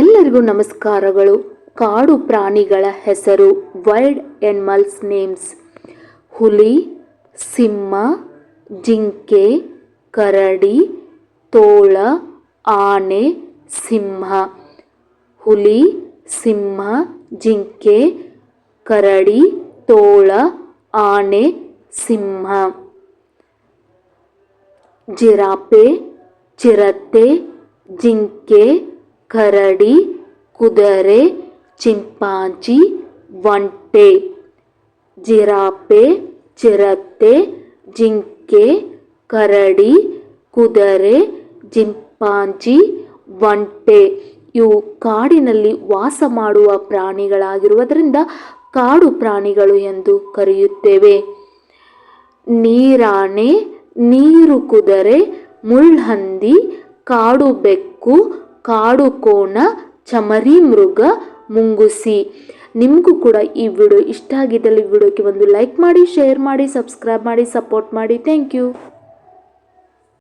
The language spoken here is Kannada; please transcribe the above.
ಎಲ್ಲರಿಗೂ ನಮಸ್ಕಾರಗಳು. ಕಾಡು ಪ್ರಾಣಿಗಳ ಹೆಸರು ವೈಲ್ಡ್ ಎನಿಮಲ್ಸ್ ನೇಮ್ಸ್. ಹುಲಿ, ಸಿಂಹ, ಜಿಂಕೆ, ಕರಡಿ, ತೋಳ, ಆನೆ, ಸಿಂಹ. ಹುಲಿ, ಸಿಂಹ, ಜಿಂಕೆ, ಕರಡಿ, ತೋಳ, ಆನೆ, ಸಿಂಹ. ಜಿರಾಪೆ, ಚಿರತೆ, ಜಿಂಕೆ ಕರಡಿ, ಕುದುರೆ, ಚಿಂಪಾಂಜಿ, ಒಂಟೆ, ಜಿರಾಪೆ, ಚಿರತೆ, ಜಿಂಕೆ, ಕರಡಿ, ಕುದುರೆ, ಚಿಂಪಾಂಜಿ, ಒಂಟೆ ಇವು ಕಾಡಿನಲ್ಲಿ ವಾಸ ಮಾಡುವ ಪ್ರಾಣಿಗಳಾಗಿರುವುದರಿಂದ ಕಾಡು ಪ್ರಾಣಿಗಳು ಎಂದು ಕರೆಯುತ್ತೇವೆ. ನೀರಾಣೆ, ನೀರು ಕುದುರೆ, ಮುಳ್ಹಂದಿ ಕಾಡು ಬೆಕ್ಕು ಕಾಡು ಕೋಣ ಚಮರಿ ಮೃಗ ಮುಂಗುಸಿ. ನಿಮಗೂ ಕೂಡ ಈ ವಿಡಿಯೋ ಇಷ್ಟ ಆಗಿದ್ದಲ್ಲಿ ವಿಡಿಯೋಕ್ಕೆ ಒಂದು ಲೈಕ್ ಮಾಡಿ, ಶೇರ್ ಮಾಡಿ, ಸಬ್ಸ್ಕ್ರೈಬ್ ಮಾಡಿ, ಸಪೋರ್ಟ್ ಮಾಡಿ. Thank you.